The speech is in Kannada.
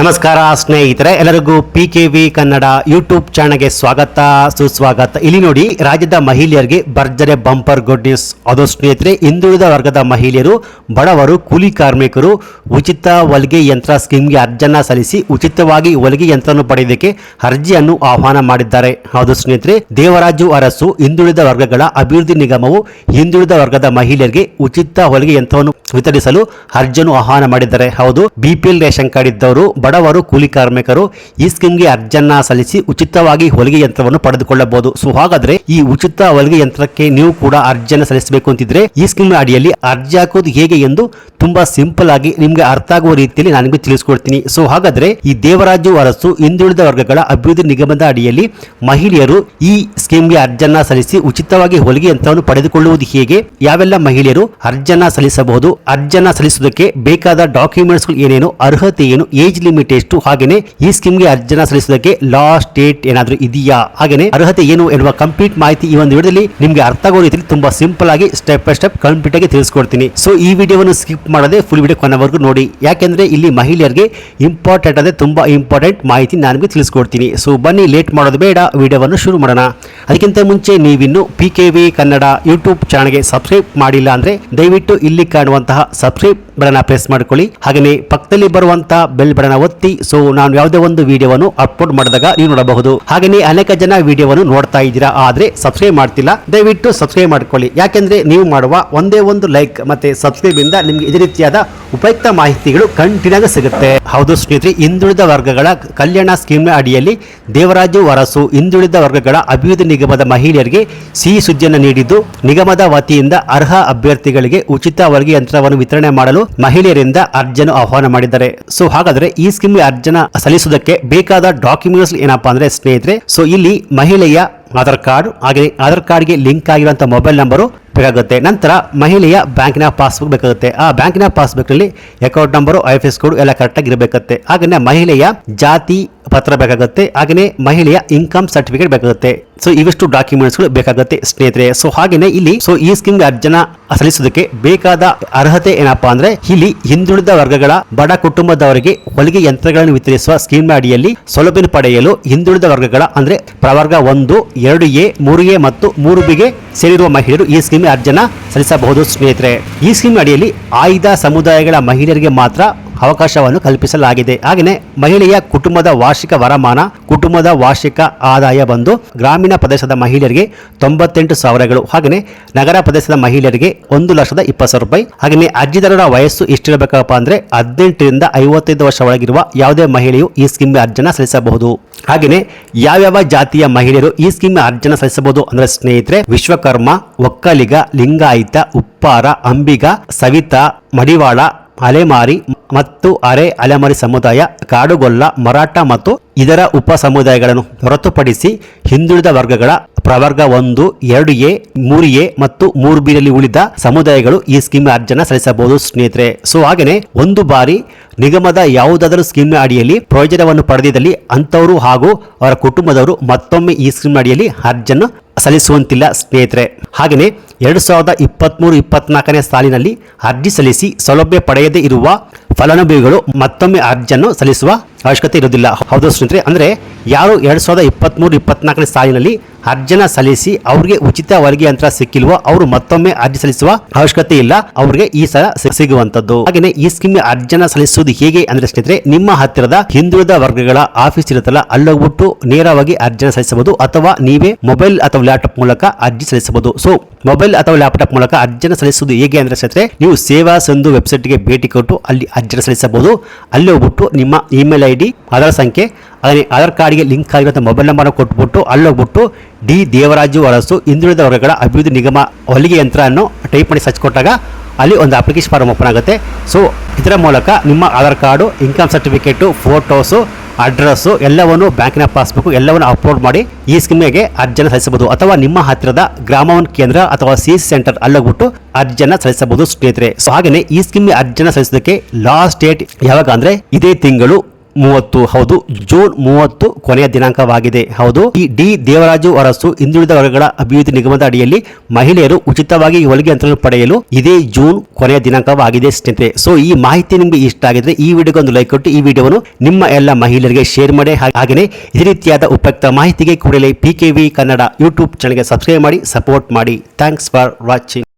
ನಮಸ್ಕಾರ ಸ್ನೇಹಿತರೆ, ಎಲ್ಲರಿಗೂ P K V Kannada YouTube ಚಾನಲ್ಗೆ ಸ್ವಾಗತ, ಸುಸ್ವಾಗತ. ಇಲ್ಲಿ ನೋಡಿ, ರಾಜ್ಯದ ಮಹಿಳೆಯರಿಗೆ ಭರ್ಜರೆ ಬಂಪರ್ ಗುಡ್ ನ್ಯೂಸ್. ಅದು ಸ್ನೇಹಿತರೆ, ಹಿಂದುಳಿದ ವರ್ಗದ ಮಹಿಳೆಯರು, ಬಡವರು, ಕೂಲಿ ಕಾರ್ಮಿಕರು, ಉಚಿತ ಹೊಲಿಗೆ ಯಂತ್ರ ಸ್ಕೀಮ್ಗೆ ಅರ್ಜಿಯನ್ನು ಸಲ್ಲಿಸಿ ಉಚಿತವಾಗಿ ಹೊಲಿಗೆ ಯಂತ್ರವನ್ನು ಪಡೆಯೋದಕ್ಕೆ ಅರ್ಜಿಯನ್ನು ಆಹ್ವಾನ ಮಾಡಿದ್ದಾರೆ. ಹೌದು ಸ್ನೇಹಿತರೆ, ದೇವರಾಜು ಅರಸು, ಹಿಂದುಳಿದ ವರ್ಗಗಳ ಅಭಿವೃದ್ಧಿ ನಿಗಮವು ಹಿಂದುಳಿದ ವರ್ಗದ ಮಹಿಳೆಯರಿಗೆ ಉಚಿತ ಹೊಲಿಗೆ ಯಂತ್ರವನ್ನು ವಿತರಿಸಲು ಅರ್ಜಿಯನ್ನು ಆಹ್ವಾನ ಮಾಡಿದ್ದಾರೆ. ಹೌದು ಬಿಪಿಎಲ್ ರೇಷನ್ ಕಾರ್ಡ್ ಇದ್ದವರು ಬಡವರು ಕೂಲಿ ಕಾರ್ಮಿಕರು ಈ ಸ್ಕೀಮ್ಗೆ ಅರ್ಜಿಯನ್ನ ಸಲ್ಲಿಸಿ ಉಚಿತವಾಗಿ ಹೊಲಿಗೆ ಯಂತ್ರವನ್ನು ಪಡೆದುಕೊಳ್ಳಬಹುದು. ಸೊ, ಹಾಗಾದ್ರೆ ಈ ಉಚಿತ ಹೊಲಿಗೆ ಯಂತ್ರಕ್ಕೆ ನೀವು ಕೂಡ ಅರ್ಜಿಯನ್ನು ಸಲ್ಲಿಸಬೇಕು ಅಂತಿದ್ರೆ ಈ ಸ್ಕೀಮ್ ಅಡಿಯಲ್ಲಿ ಅರ್ಜಿ ಹಾಕೋದು ಹೇಗೆ ಎಂದು ತುಂಬಾ ಸಿಂಪಲ್ ಆಗಿ ನಿಮ್ಗೆ ಅರ್ಥ ಆಗುವ ರೀತಿಯಲ್ಲಿ ನಾನು ನಿಮಗೆ ತಿಳಿಸ್ಕೊಡ್ತೀನಿ. ಸೊ, ಹಾಗಾದ್ರೆ ಈ ದೇವರಾಜು ಅರಸು ಹಿಂದುಳಿದ ವರ್ಗಗಳ ಅಭಿವೃದ್ಧಿ ನಿಗಮದ ಅಡಿಯಲ್ಲಿ ಮಹಿಳೆಯರು ಈ ಸ್ಕೀಮ್ಗೆ ಅರ್ಜಿಯನ್ನ ಸಲ್ಲಿಸಿ ಉಚಿತವಾಗಿ ಹೊಲಿಗೆ ಯಂತ್ರವನ್ನು ಪಡೆದುಕೊಳ್ಳುವುದು ಹೇಗೆ? ಯಾವೆಲ್ಲ ಮಹಿಳೆಯರು ಅರ್ಜಿಯನ್ನ ಸಲ್ಲಿಸಬಹುದು? ಅರ್ಜಿಯನ್ನ ಸಲ್ಲಿಸುವುದಕ್ಕೆ ಬೇಕಾದ ಡಾಕ್ಯುಮೆಂಟ್ಸ್ ಏನೇನು? ಅರ್ಹತೆ ಏನು? ಏಜ್ ಲಿಮಿಟ್ ಎಷ್ಟು ಹಾಗೇನೆ ಈ ಸ್ಕೀಮ್ಗೆ ಅರ್ಜನ ಸಲ್ಲಿಸುವುದಕ್ಕೆ ಲಾಸ್ಟ್ ಡೇಟ್ ಏನಾದರೂ ಇದೆಯಾ? ಹಾಗೇನೆ ಅರ್ಹತೆ ಏನು ಎನ್ನುವ ಕಂಪ್ಲೀಟ್ ಮಾಹಿತಿ ಈ ಒಂದು ವಿಡಿಯೋದಲ್ಲಿ ನಿಮಗೆ ಅರ್ಥ ಆಗೋ ರೀತಿಯಲ್ಲಿ ತುಂಬಾ ಸಿಂಪಲ್ ಆಗಿ ಸ್ಟೆಪ್ ಬೈ ಸ್ಟೆಪ್ ಕಂಪ್ಲೀಟ್ ಆಗಿ ತಿಳಿಸ್ಕೊಡ್ತೀನಿ. ಸೊ ಈ ವಿಡಿಯೋವನ್ನು ಸ್ಕಿಪ್ ಮಾಡದೆ ಫುಲ್ ವಿಡಿಯೋ ಕೊನೆವರೆಗೂ ನೋಡಿ. ಯಾಕೆಂದ್ರೆ ಇಲ್ಲಿ ಮಹಿಳೆಯರಿಗೆ ಇಂಪಾರ್ಟೆಂಟ್ ಅಂದ್ರೆ ತುಂಬಾ ಇಂಪಾರ್ಟೆಂಟ್ ಮಾಹಿತಿ ನಾನು ನಿಮಗೆ ತಿಳಿಸ್ಕೊಡ್ತೀನಿ. ಸೊ ಬನ್ನಿ ಲೇಟ್ ಮಾಡೋದು ಬೇಡ, ವಿಡಿಯೋವನ್ನು ಶುರು ಮಾಡೋಣ. ಅದಕ್ಕಿಂತ ಮುಂಚೆ ನೀವಿನ್ನು P K V Kannada YouTube ಚಾನಲ್ಗೆ ಸಬ್ಸ್ಕ್ರೈಬ್ ಮಾಡಿಲ್ಲ ಅಂದ್ರೆ ದಯವಿಟ್ಟು ಇಲ್ಲಿ ಕಾಣುವಂತಹ ಸಬ್ಸ್ಕ್ರೈಬ್ ಬಟನ್ ಪ್ರೆಸ್ ಮಾಡ್ಕೊಳ್ಳಿ. ಹಾಗೆಯೇ ಪಕ್ಕದಲ್ಲಿ ಬರುವಂತಹ ಬೆಲ್ ಬಟನ್ ಒತ್ತಿ ಸೊ ನಾನು ಯಾವುದೇ ಒಂದು ವಿಡಿಯೋವನ್ನು ಅಪ್ಲೋಡ್ ಮಾಡಿದಾಗ ನೀವು ನೋಡಬಹುದು. ಹಾಗೆಯೇ ಅನೇಕ ಜನ ವಿಡಿಯೋವನ್ನು ನೋಡ್ತಾ ಇದ್ದೀರಾ, ಆದ್ರೆ ಸಬ್ಸ್ಕ್ರೈಬ್ ಮಾಡ್ತಿಲ್ಲ. ದಯವಿಟ್ಟು ಸಬ್ಸ್ಕ್ರೈಬ್ ಮಾಡ್ಕೊಳ್ಳಿ. ಯಾಕೆಂದ್ರೆ ನೀವು ಮಾಡುವ ಒಂದೇ ಒಂದು ಲೈಕ್ ಮತ್ತೆ ಸಬ್ಸ್ಕ್ರೈಬ್ ಇಂದ ನಿಮ್ಗೆ ಇದೇ ರೀತಿಯಾದ ಉಪಯುಕ್ತ ಮಾಹಿತಿಗಳು ಕಂಟಿನ್ಯೂ ಸಿಗುತ್ತೆ. ಹೌದು ಸ್ನೇಹಿತರೆ, ಹಿಂದುಳಿದ ವರ್ಗಗಳ ಕಲ್ಯಾಣ ಸ್ಕೀಮ್ ಅಡಿಯಲ್ಲಿ ದೇವರಾಜು ವರಸು ಹಿಂದುಳಿದ ವರ್ಗಗಳ ಅಭಿವೃದ್ಧಿ ನಿಗಮದ ಮಹಿಳೆಯರಿಗೆ ಸಿಹಿ ಸುದ್ದಿಯನ್ನು ನೀಡಿದ್ದು, ನಿಗಮದ ವತಿಯಿಂದ ಅರ್ಹ ಅಭ್ಯರ್ಥಿಗಳಿಗೆ ಉಚಿತ ಹೊಲಿಗೆ ಯಂತ್ರವನ್ನು ವಿತರಣೆ ಮಾಡಲು ಮಹಿಳೆಯರಿಂದ ಅರ್ಜಿಯನ್ನು ಆಹ್ವಾನ ಮಾಡಿದ್ದಾರೆ. ಸೊ ಹಾಗಾದರೆ ಈ ಸ್ಕೀಮ್ ಅರ್ಜನ ಸಲ್ಲಿಸುವುದಕ್ಕೆ ಬೇಕಾದ ಡಾಕ್ಯುಮೆಂಟ್ಸ್ ಏನಪ್ಪಾ ಅಂದ್ರೆ ಸ್ನೇಹಿತರೆ ಸೊ ಇಲ್ಲಿ ಮಹಿಳೆಯ ಆಧಾರ್ ಕಾರ್ಡ್ ಹಾಗೆ ಆಧಾರ್ ಕಾರ್ಡ್ಗೆ ಲಿಂಕ್ ಆಗಿರುವಂತಹ ಮೊಬೈಲ್ ನಂಬರು ಬೇಕಾಗುತ್ತೆ. ನಂತರ ಮಹಿಳೆಯ ಬ್ಯಾಂಕಿನ ಪಾಸ್ಬುಕ್ ಬೇಕಾಗುತ್ತೆ. ಆ ಬ್ಯಾಂಕಿನ ಪಾಸ್ಬುಕ್ನಲ್ಲಿ account number, I F S code ಎಲ್ಲ ಕರೆಕ್ಟಾಗಿ ಇರಬೇಕಾಗುತ್ತೆ. ಹಾಗೆ ಮಹಿಳೆಯ ಜಾತಿ ಪತ್ರ ಬೇಕಾಗುತ್ತೆ ಹಾಗೆಯೇ ಮಹಿಳೆಯ ಇನ್ಕಮ್ ಸರ್ಟಿಫಿಕೇಟ್ ಬೇಕಾಗುತ್ತೆ. ಸೊ ಇವಿಷ್ಟು ಡಾಕ್ಯುಮೆಂಟ್ಸ್ಗಳು ಬೇಕಾಗುತ್ತೆ ಸ್ನೇಹಿತರೆ. ಸೊ ಹಾಗೆಯೇ ಇಲ್ಲಿ ಸೊ ಈ ಸ್ಕೀಮ್ ಅರ್ಜನ ಸಲ್ಲಿಸೋದಕ್ಕೆ ಬೇಕಾದ ಅರ್ಹತೆ ಏನಪ್ಪಾ ಅಂದ್ರೆ, ಇಲ್ಲಿ ಹಿಂದುಳಿದ ವರ್ಗಗಳ ಬಡ ಕುಟುಂಬದವರಿಗೆ ಹೊಲಿಗೆ ಯಂತ್ರಗಳನ್ನು ವಿತರಿಸುವ ಸ್ಕೀಮ್ ಅಡಿಯಲ್ಲಿ ಸೌಲಭ್ಯ ಪಡೆಯಲು ಹಿಂದುಳಿದ ವರ್ಗಗಳ ಅಂದ್ರೆ ಪ್ರವರ್ಗ ಒಂದು, ಎರಡು ಎ, ಮೂರು ಎ ಮತ್ತು ಮೂರು ಬಿಗೆ ಸೇರಿರುವ ಮಹಿಳೆಯರು ಈ ಸ್ಕೀಮ್ ಅರ್ಜನ ಸಲ್ಲಿಸಬಹುದು ಸ್ನೇಹಿತರೆ. ಈ ಸ್ಕೀಮ್ ಅಡಿಯಲ್ಲಿ ಆಯ್ದ ಸಮುದಾಯಗಳ ಮಹಿಳೆಯರಿಗೆ ಮಾತ್ರ ಅವಕಾಶವನ್ನು ಕಲ್ಪಿಸಲಾಗಿದೆ. ಹಾಗೆಯೇ ಮಹಿಳೆಯ ಕುಟುಂಬದ ವಾರ್ಷಿಕ ವರಮಾನ, ಕುಟುಂಬದ ವಾರ್ಷಿಕ ಆದಾಯ ಬಂದು ಗ್ರಾಮೀಣ ಪ್ರದೇಶದ ಮಹಿಳೆಯರಿಗೆ ತೊಂಬತ್ತೆಂಟು ಸಾವಿರಗಳು. ಹಾಗೆಯೇ ನಗರ ಪ್ರದೇಶದ ಮಹಿಳೆಯರಿಗೆ ಒಂದು ಲಕ್ಷದ ಇಪ್ಪತ್ತು ಸಾವಿರ ರೂಪಾಯಿ. ಹಾಗೆಯೇ ಅರ್ಜಿದಾರರ ವಯಸ್ಸು ಎಷ್ಟಿರಬೇಕಪ್ಪ ಅಂದ್ರೆ ಹದಿನೆಂಟರಿಂದ ಐವತ್ತೈದು ವರ್ಷ ಒಳಗಿರುವ ಯಾವುದೇ ಮಹಿಳೆಯು ಈ ಸ್ಕೀಮ್ಗೆ ಅರ್ಜನ ಸಲ್ಲಿಸಬಹುದು. ಹಾಗೆಯೇ ಯಾವ್ಯಾವ ಜಾತಿಯ ಮಹಿಳೆಯರು ಈ ಸ್ಕೀಮ್ಗೆ ಅರ್ಜನ ಸಲ್ಲಿಸಬಹುದು ಅಂದ್ರೆ ಸ್ನೇಹಿತರೆ, ವಿಶ್ವಕರ್ಮ, ಒಕ್ಕಲಿಗ, ಲಿಂಗಾಯತ, ಉಪ್ಪಾರ, ಅಂಬಿಗ, ಸವಿತಾ, ಮಡಿವಾಳ ಅಲೆಮಾರಿ ಮತ್ತು ಅರೆ ಅಲೆಮಾರಿ ಸಮುದಾಯ ಕಾಡುಗೊಲ್ಲ ಮರಾಠ ಮತ್ತು ಇದರ ಉಪ ಸಮುದಾಯಗಳನ್ನು ಹೊರತುಪಡಿಸಿ ಹಿಂದುಳಿದ ವರ್ಗಗಳ ಪ್ರವರ್ಗ ಒಂದು, ಎರಡು ಎ, ಮೂರು ಎ ಮತ್ತು ಮೂರು ಬಿರಲ್ಲಿ ಉಳಿದ ಸಮುದಾಯಗಳು ಈ ಸ್ಕೀಮ್ ಅರ್ಜಿಯನ್ನು ಸಲ್ಲಿಸಬಹುದು ಸ್ನೇಹಿತರೆ. ಸೊ ಹಾಗೆಯೇ ಒಂದು ಬಾರಿ ನಿಗಮದ ಯಾವುದಾದರೂ ಸ್ಕೀಮ್ ಅಡಿಯಲ್ಲಿ ಪ್ರಯೋಜನವನ್ನು ಪಡೆದಿದ್ದಲ್ಲಿ ಅಂತವರು ಹಾಗೂ ಅವರ ಕುಟುಂಬದವರು ಮತ್ತೊಮ್ಮೆ ಈ ಸ್ಕೀಮ್ ಅಡಿಯಲ್ಲಿ ಅರ್ಜಿಯನ್ನು ಸಲ್ಲಿಸುವಂತಿಲ್ಲ ಸ್ನೇಹಿತರೆ. ಹಾಗೆಯೇ ಎರಡು ಸಾವಿರದ ಇಪ್ಪತ್ತ್ಮೂರು ಇಪ್ಪತ್ನಾಲ್ಕನೇ ಸಾಲಿನಲ್ಲಿ ಅರ್ಜಿ ಸಲ್ಲಿಸಿ ಸೌಲಭ್ಯ ಪಡೆಯದೇ ಇರುವ ಫಲಾನುಭವಿಗಳು ಮತ್ತೊಮ್ಮೆ ಅರ್ಜಿಯನ್ನು ಸಲ್ಲಿಸುವ ಅವಶ್ಯಕತೆ ಇರೋದಿಲ್ಲ ಹೌದು ಸ್ನೇಹಿತರೆ, ಅಂದರೆ ಯಾರು ಎರಡು ಸಾವಿರದ ಇಪ್ಪತ್ತ್ಮೂರು ಇಪ್ಪತ್ನಾಲ್ಕನೇ ಸಾಲಿನಲ್ಲಿ ಅರ್ಜಿನ ಸಲ್ಲಿಸಿ ಅವರಿಗೆ ಉಚಿತ ವರ್ಗೀಯ ಯಂತ್ರ ಸಿಕ್ಕಿಲ್ವೋ, ಅವರು ಮತ್ತೊಮ್ಮೆ ಅರ್ಜಿ ಸಲ್ಲಿಸುವ ಅವಶ್ಯಕತೆ ಇಲ್ಲ. ಅವರಿಗೆ ಈ ಸಲ ಸಿಗುವಂತದ್ದು ಹಾಗೆಯೇ ಈ ಸ್ಕೀಮ್ ಅರ್ಜಿನ ಸಲ್ಲಿಸುವುದು ಹೇಗೆ ಅಂದ್ರೆ ಸ್ನೇಹಿತರೆ, ನಿಮ್ಮ ಹತ್ತಿರದ ಹಿಂದುಳಿದ ವರ್ಗಗಳ ಆಫೀಸ್ ಇರುತ್ತಲ್ಲ ಅಲ್ಲೋಗ್ಬಿಟ್ಟು ನೇರವಾಗಿ ಅರ್ಜಿನ ಸಲ್ಲಿಸಬಹುದು ಅಥವಾ ನೀವೇ ಮೊಬೈಲ್ ಅಥವಾ ಲ್ಯಾಪ್ಟಾಪ್ ಮೂಲಕ ಅರ್ಜಿ ಸಲ್ಲಿಸಬಹುದು. ಸೊ, ಮೊಬೈಲ್ ಅಥವಾ ಲ್ಯಾಪ್ಟಾಪ್ ಮೂಲಕ ಅರ್ಜನ ಸಲ್ಲಿಸುವುದು ಹೇಗೆ ಅಂದ್ರೆ ಸ್ನೇಹಿತರೆ, ನೀವು ಸೇವಾ ಸಂಧು ವೆಬ್ಸೈಟ್ಗೆ ಭೇಟಿ ಕೊಟ್ಟು ಅಲ್ಲಿ ಅರ್ಜಿನ ಸಲ್ಲಿಸಬಹುದು. ಅಲ್ಲಿ ಹೋಗ್ಬಿಟ್ಟು ನಿಮ್ಮ ಇಮೇಲ್ ಐ ಡಿ ಆಧಾರ್ ಸಂಖ್ಯೆ ಅದನ್ನೇ ಆಧಾರ್ ಕಾರ್ಡ್ಗೆ ಲಿಂಕ್ ಆಗಿರುವಂಥ ಮೊಬೈಲ್ ನಂಬರ್ ಕೊಟ್ಬಿಟ್ಟು ಅಲ್ಲೋಗ್ಬಿಟ್ಟು ಡಿ ದೇವರಾಜು ಅರಸು ಹಿಂದುಳಿದ ವರ್ಗಗಳ ಅಭಿವೃದ್ಧಿ ನಿಗಮ ಹೊಲಿಗೆ ಯಂತ್ರ ಅನ್ನು ಟೈಪ್ ಮಾಡಿ ಸರ್ಚ್ ಕೊಟ್ಟಾಗ ಅಲ್ಲಿ ಒಂದು ಅಪ್ಲಿಕೇಶನ್ ಫಾರ್ಮ್ ಓಪನ್ ಆಗುತ್ತೆ. ಸೊ, ಇದರ ಮೂಲಕ ನಿಮ್ಮ Aadhaar card, income certificate, photos, address ಎಲ್ಲವನ್ನು ಬ್ಯಾಂಕಿನ ಪಾಸ್ಬುಕ್ ಎಲ್ಲವನ್ನು ಅಪ್ಲೋಡ್ ಮಾಡಿ ಈ ಸ್ಕೀಮ್ಗೆ ಅರ್ಜಿಯನ್ನು ಸಲ್ಲಿಸಬಹುದು. ಅಥವಾ ನಿಮ್ಮ ಹತ್ತಿರದ ಗ್ರಾಮವನ್ ಕೇಂದ್ರ ಅಥವಾ ಸಿ ಸೆಂಟರ್ ಅಲ್ಲೋಗ್ಬಿಟ್ಟು ಅರ್ಜಿಯನ್ನು ಸಲ್ಲಿಸಬಹುದು ಸ್ನೇಹಿತರೆ. ಸೊ ಹಾಗೆಯೇ ಈ ಸ್ಕೀಮ್ಗೆ ಅರ್ಜಿಯನ್ನು ಸಲ್ಲಿಸೋದಕ್ಕೆ ಲಾಸ್ಟ್ ಡೇಟ್ ಯಾವಾಗ ಅಂದರೆ ಇದೇ ತಿಂಗಳು ಮೂವತ್ತು, ಹೌದು, ಜೂನ್ ಮೂವತ್ತು ಕೊನೆಯ ದಿನಾಂಕವಾಗಿದೆ. ಹೌದು, ಈ ಡಿ ದೇವರಾಜು ಅರಸು ಹಿಂದುಳಿದ ವರ್ಗಗಳ ಅಭಿವೃದ್ಧಿ ನಿಗಮದ ಅಡಿಯಲ್ಲಿ ಮಹಿಳೆಯರು ಉಚಿತವಾಗಿ ಹೊಲಿಗೆ ಯಂತ್ರವನ್ನು ಪಡೆಯಲು ಇದೇ ಜೂನ್ ಕೊನೆಯ ದಿನಾಂಕವಾಗಿದೆ ಸ್ನೇಹಿತರೆ. ಸೊ ಈ ಮಾಹಿತಿ ನಿಮಗೆ ಇಷ್ಟ ಆಗಿದ್ರೆ ಈ ವಿಡಿಯೋಗೆ ಒಂದು ಲೈಕ್ ಕೊಟ್ಟು ಈ ವಿಡಿಯೋವನ್ನು ನಿಮ್ಮ ಎಲ್ಲ ಮಹಿಳೆಯರಿಗೆ ಶೇರ್ ಮಾಡಿ. ಹಾಗೆಯೇ ಇದೇ ರೀತಿಯಾದ ಉಪಯುಕ್ತ ಮಾಹಿತಿಗೆ ಕೂಡಲೇ P K V Kannada YouTube ಚಾನಲ್ಗೆ ಸಬ್ಸ್ಕ್ರೈಬ್ ಮಾಡಿ ಸಪೋರ್ಟ್ ಮಾಡಿ. Thanks for watching